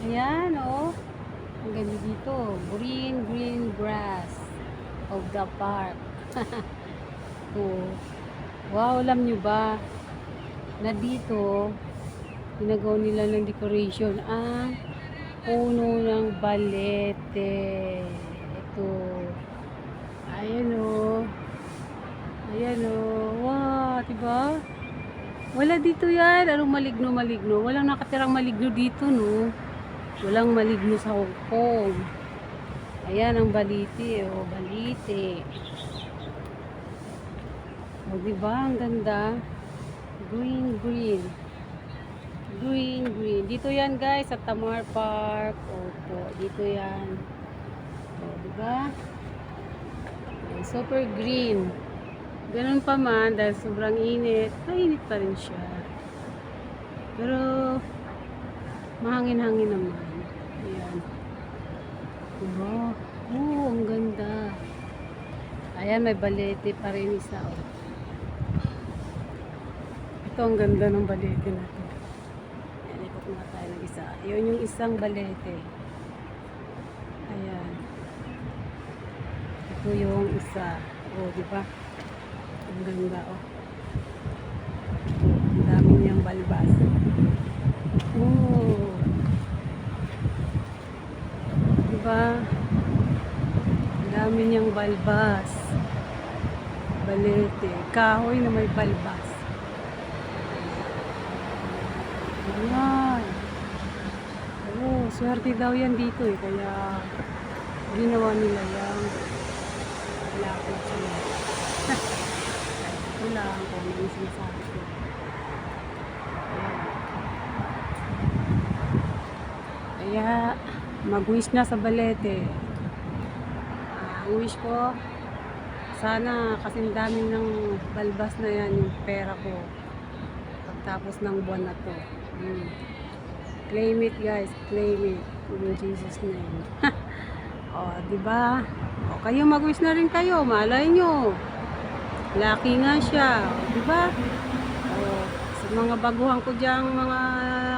Ayan, oh. Ang ganda dito. Green, green grass of the park. oh. Wow, alam nyo ba na dito, ginagawa nila ng decoration ang puno ng balete. Ito. Ayan, oh. Ayan, oh. Wow, diba? Wala dito yan. Anong maligno, maligno? Walang nakatirang maligno dito, no? Walang maligno sa Hong Kong. Ayan ang balite, oh, balite. O, diba? Ang ganda. Green, green. Green, green. Dito yan, guys, sa Tamar Park. Opo, dito yan. O, diba? Ayan, Super green. Ganun pa man, dahil sobrang init, mainit pa rin siya. Pero, mahangin-hangin naman. Ayan. Diba? Oo, ang ganda. Ayan, may balete pa rin isa. Oh. Ito ang ganda ng balete natin. Ayan, ikot mga tayo ng isa. Yun yung isang balete. Ayan. Ito yung isa. Oh, di ba? Ang ganda, oh. Ang dami niyang balbas. Oh. Diba? Ang balbas. Balete. Kahoy na may balbas. Ayan. Oh, swerte daw yan dito eh. Kaya ginawa nila yan. Lapit sila. Yung sinasabi ko. Ayan. Kaya, mag-wish na sa balete. Ang wish ko, sana kasi ang dami ng balbas na yan yung pera ko. Pagtapos ng buwan na to. Hmm. Claim it guys, claim it. In Jesus name. o, di ba? O, kayo mag-wish na rin kayo, malay nyo. Lucky nga siya, di ba? Sa mga baguhan ko diyang mga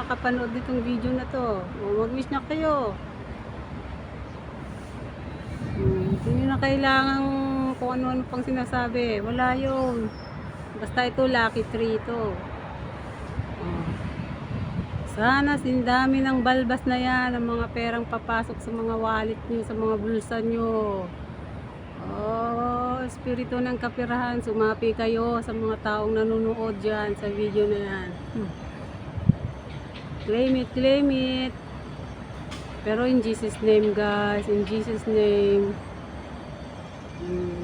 kapanood ditong video na to, o, mag-wish na kayo. Hmm, hindi na kailangan kung ano-ano pang sinasabi. Wala yun. Basta ito, lucky tree ito. Oh. Sana sindami ng balbas na yan, ang mga perang papasok sa mga wallet nyo, sa mga bulsa nyo. Oh, espiritu ng kapirahan, sumapi kayo sa mga taong nanonood dyan sa video na yan. Hmm. Claim it, claim it. Pero in Jesus name guys, in Jesus name. Hmm.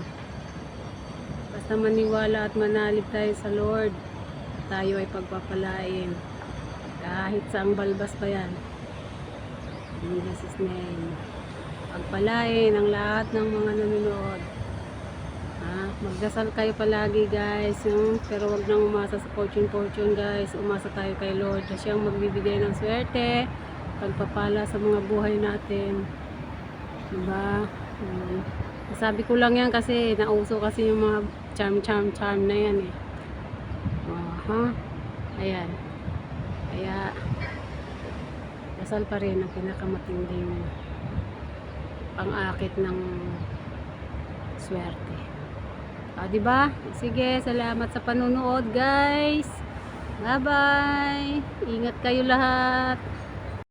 Basta maniwala at manalip tayo sa Lord. Tayo ay pagpapalain. Kahit saang balbas pa yan. In Jesus name. Pagpalain ang lahat ng mga nanonood. Ha? Magdasal kayo palagi guys. Yung, pero wag nang umasa sa fortune fortune guys. Umasa tayo kay Lord. Na siyang magbibigay ng swerte. Pagpapala sa mga buhay natin. Diba? Hmm. Sabi ko lang yan kasi nauso kasi yung mga charm charm charm na yan eh. Aha. Ayan. Kaya, dasal pa rin ang pinakamatinding pang-akit ng swerte. Ah, di ba? Sige, salamat sa panunood, guys. Bye-bye. Ingat kayo lahat.